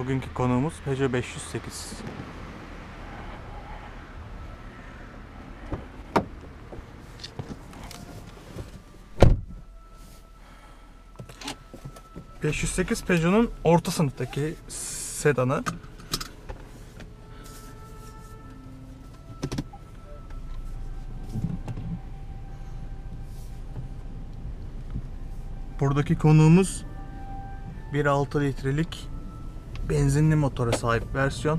Bugünkü konuğumuz Peugeot 508. ...508 Peugeot'un orta sınıftaki sedanı. Buradaki konuğumuz 1.6 litrelik benzinli motora sahip versiyon.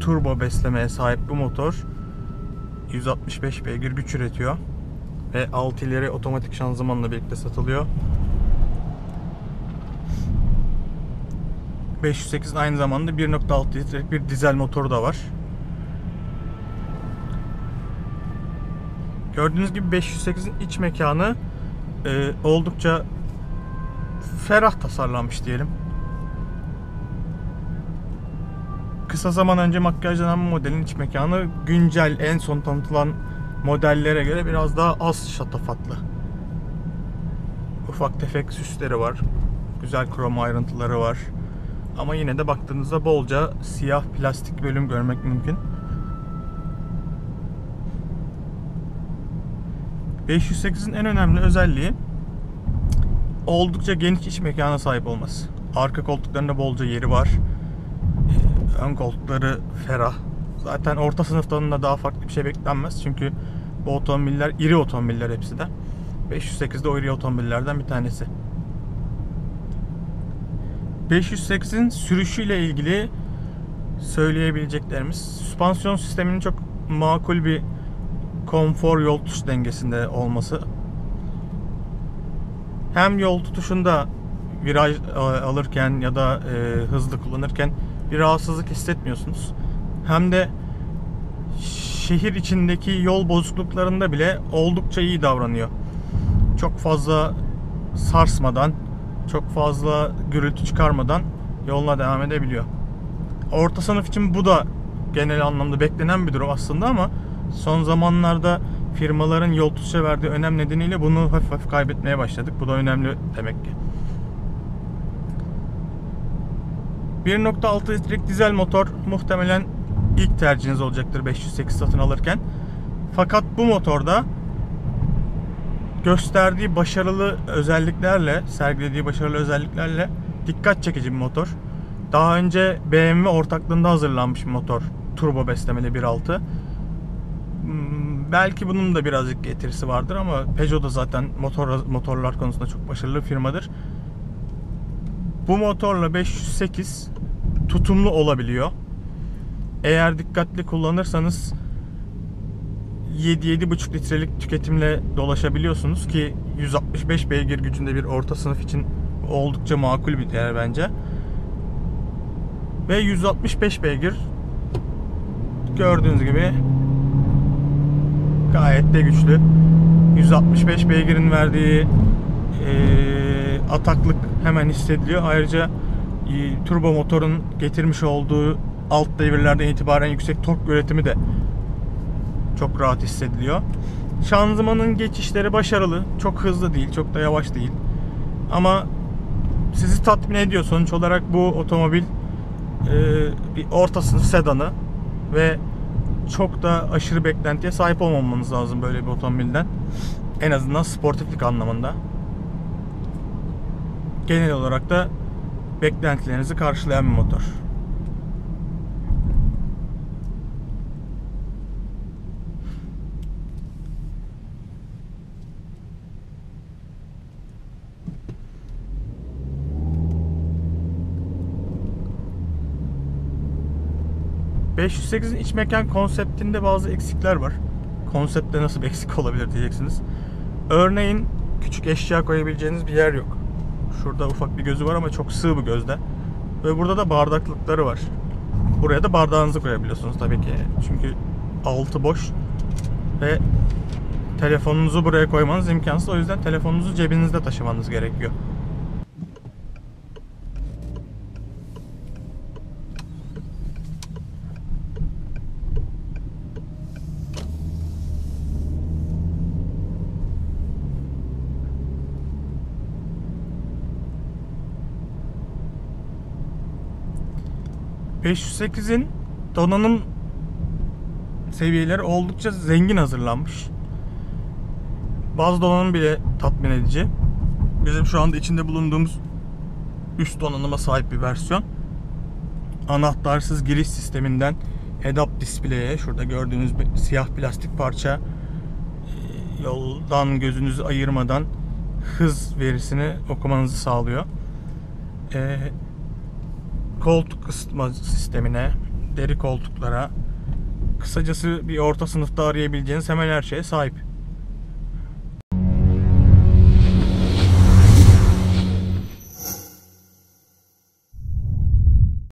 Turbo beslemeye sahip bu motor 165 beygir güç üretiyor ve 6 ileri otomatik şanzımanla birlikte satılıyor. 508'in aynı zamanda 1.6 litrelik bir dizel motoru da var. Gördüğünüz gibi 508'in iç mekanı e, oldukça ferah tasarlanmış diyelim. Kısa zaman önce makyajlanan modelin iç mekanı güncel en son tanıtılan modellere göre biraz daha az şatafatlı. Ufak tefek süsleri var. Güzel krom ayrıntıları var. Ama yine de baktığınızda bolca siyah plastik bölüm görmek mümkün. 508'in en önemli özelliği oldukça geniş iç mekana sahip olması. Arka koltuklarında bolca yeri var. Ee, Ön koltukları ferah. Zaten orta sınıftan da daha farklı bir şey beklenmez. Çünkü bu otomobiller iri otomobiller hepsi de. 508 de o iri otomobillerden bir tanesi. 508'in sürüşüyle ilgili söyleyebileceklerimiz süspansiyon sisteminin çok makul bir konfor yol tutuş dengesinde olması hem yol tutuşunda viraj e, alırken ya da e, hızlı kullanırken bir rahatsızlık hissetmiyorsunuz. Hem de şehir içindeki yol bozukluklarında bile oldukça iyi davranıyor. Çok fazla sarsmadan, çok fazla gürültü çıkarmadan yoluna devam edebiliyor. Orta sınıf için bu da genel anlamda beklenen bir durum aslında ama son zamanlarda firmaların yol tutuşa verdiği önem nedeniyle bunu hafif hafif kaybetmeye başladık. Bu da önemli demek ki. 1.6 litrelik dizel motor muhtemelen ilk tercihiniz olacaktır 508 satın alırken. Fakat bu motorda gösterdiği başarılı özelliklerle, sergilediği başarılı özelliklerle dikkat çekici bir motor. Daha önce BMW ortaklığında hazırlanmış bir motor. Turbo beslemeli 1.6 belki bunun da birazcık getirisi vardır ama Peugeot da zaten motor motorlar konusunda çok başarılı firmadır. Bu motorla 508 tutumlu olabiliyor. Eğer dikkatli kullanırsanız 7-7,5 litrelik tüketimle dolaşabiliyorsunuz ki 165 beygir gücünde bir orta sınıf için oldukça makul bir değer bence. Ve 165 beygir gördüğünüz gibi gayet de güçlü. 165 beygirin verdiği e, ataklık hemen hissediliyor. Ayrıca e, turbo motorun getirmiş olduğu alt devirlerden itibaren yüksek tork üretimi de çok rahat hissediliyor. Şanzımanın geçişleri başarılı. Çok hızlı değil, çok da yavaş değil. Ama sizi tatmin ediyor. Sonuç olarak bu otomobil e, bir orta sınıf sedanı ve çok da aşırı beklentiye sahip olmamanız lazım böyle bir otomobilden. En azından sportiflik anlamında. Genel olarak da beklentilerinizi karşılayan bir motor. 508'in iç mekan konseptinde bazı eksikler var. Konseptte nasıl bir eksik olabilir diyeceksiniz. Örneğin küçük eşya koyabileceğiniz bir yer yok. Şurada ufak bir gözü var ama çok sığ bir gözde. Ve burada da bardaklıkları var. Buraya da bardağınızı koyabiliyorsunuz tabii ki. Çünkü altı boş ve telefonunuzu buraya koymanız imkansız. O yüzden telefonunuzu cebinizde taşımanız gerekiyor. 508'in donanım seviyeleri oldukça zengin hazırlanmış. Bazı donanım bile tatmin edici. Bizim şu anda içinde bulunduğumuz üst donanıma sahip bir versiyon. Anahtarsız giriş sisteminden head-up display'e şurada gördüğünüz bir siyah plastik parça e, yoldan gözünüzü ayırmadan hız verisini okumanızı sağlıyor. E, koltuk ısıtma sistemine, deri koltuklara, kısacası bir orta sınıfta arayabileceğiniz hemen her şeye sahip.